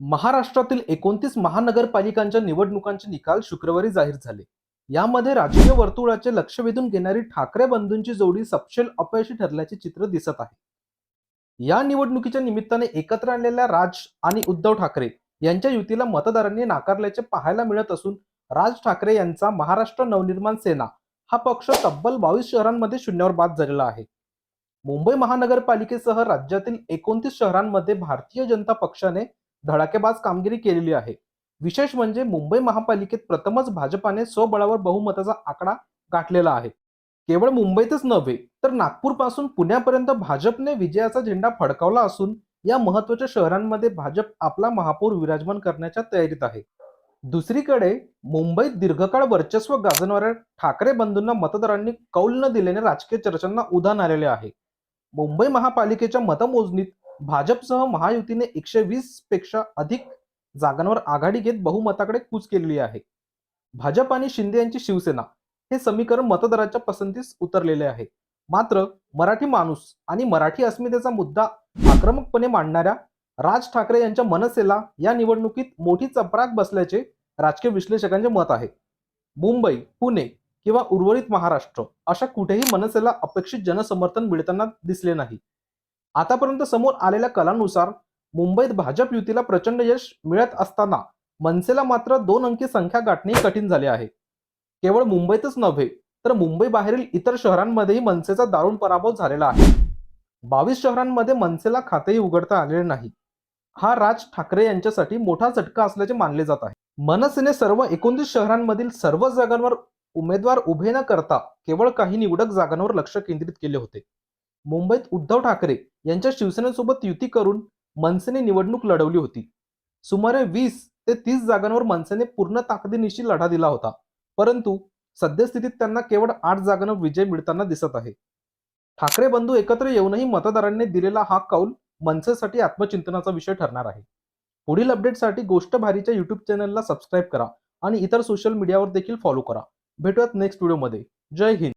महाराष्ट्रातील एकोणतीस महानगरपालिकांच्या निवडणुकांचे निकाल शुक्रवारी जाहीर झाले. यामध्ये राजकीय वर्तुळाचे लक्ष वेधून घेणारी ठाकरे बंधूंची जोडी सपशेल अपयशी ठरल्याचे चित्र दिसत आहे. या निवडणुकीच्या निमित्ताने एकत्र आणलेल्या राज आणि उद्धव ठाकरे यांच्या युतीला मतदारांनी नाकारल्याचे पाहायला मिळत असून राज ठाकरे यांचा महाराष्ट्र नवनिर्माण सेना हा पक्ष तब्बल बावीस शहरांमध्ये शून्यावर बाद झालेला आहे. मुंबई महानगरपालिकेसह राज्यातील एकोणतीस शहरांमध्ये भारतीय जनता पक्षाने धडाकेबाज कामगिरी केलेली आहे. विशेष म्हणजे मुंबई महापालिकेत प्रथमच भाजपाने स्वबळावर बहुमताचा आकडा गाठलेला आहे. केवळ मुंबईतच नव्हे तर नागपूरपासून पुण्यापर्यंत भाजपने विजयाचा झेंडा फडकावला असून या महत्त्वाच्या शहरांमध्ये भाजप आपला महापौर विराजमान करण्याच्या तयारीत आहे. दुसरीकडे मुंबईत दीर्घकाळ वर्चस्व गाजवणाऱ्या ठाकरे बंधूंना मतदारांनी कौल न दिल्याने राजकीय चर्चांना उधाण आलेले आहे. मुंबई महापालिकेच्या मतमोजणीत भाजपसह महायुतीने एकशे वीसपेक्षा अधिक जागांवर आघाडी घेत बहुमताकडे कूच केलेली आहे. भाजप आणि शिंदे यांची शिवसेना हे समीकरण मतदाराच्या पसंतीस उतरलेले आहे. मात्र मराठी माणूस आणि मराठी अस्मितेचा मुद्दा आक्रमकपणे मांडणाऱ्या राज ठाकरे यांच्या मनसेला या निवडणुकीत मोठी चपराक बसल्याचे राजकीय विश्लेषकांचे मत आहे. मुंबई पुणे किंवा उर्वरित महाराष्ट्र अशा कुठेही मनसेला अपेक्षित जनसमर्थन मिळताना दिसले नाही. आतापर्यंत समोर आलेल्या कलानुसार मुंबईत भाजप युतीला प्रचंड यश मिळत असताना मनसेला मात्र दोन अंकी संख्या गाठणे कठीण झाले आहे. केवळ मुंबईतच नव्हे तर मुंबई बाहेरील इतर शहरांमध्येही मनसेचा दारुण पराभव झालेला आहे. बावीस शहरांमध्ये मनसेला खातेही उघडता आलेले नाही. हा राज ठाकरे यांच्यासाठी मोठा झटका असल्याचे मानले जात आहे. मनसेने सर्व एकोणतीस शहरांमधील सर्व जागांवर उमेदवार उभे न करता केवळ काही निवडक जागांवर लक्ष केंद्रित केले होते. मुंबईत उद्धव ठाकरे यांच्या शिवसेनेसोबत युती करून मनसेने निवडणूक लढवली होती. सुमारे वीस ते तीस जागांवर मनसेने पूर्ण ताकदीनिशी लढा दिला होता. परंतु सद्यस्थितीत त्यांना केवळ आठ जागांवर विजय मिळताना दिसत आहे. ठाकरे बंधू एकत्र येऊनही मतदारांनी दिलेला हा कौल मनसेसाठी आत्मचिंतनाचा विषय ठरणार आहे. पुढील अपडेटसाठी गोष्ट भारीच्या युट्यूब चॅनलला सबस्क्राईब करा आणि इतर सोशल मीडियावर देखील फॉलो करा. भेटूयात नेक्स्ट व्हिडिओमध्ये जय हिंद.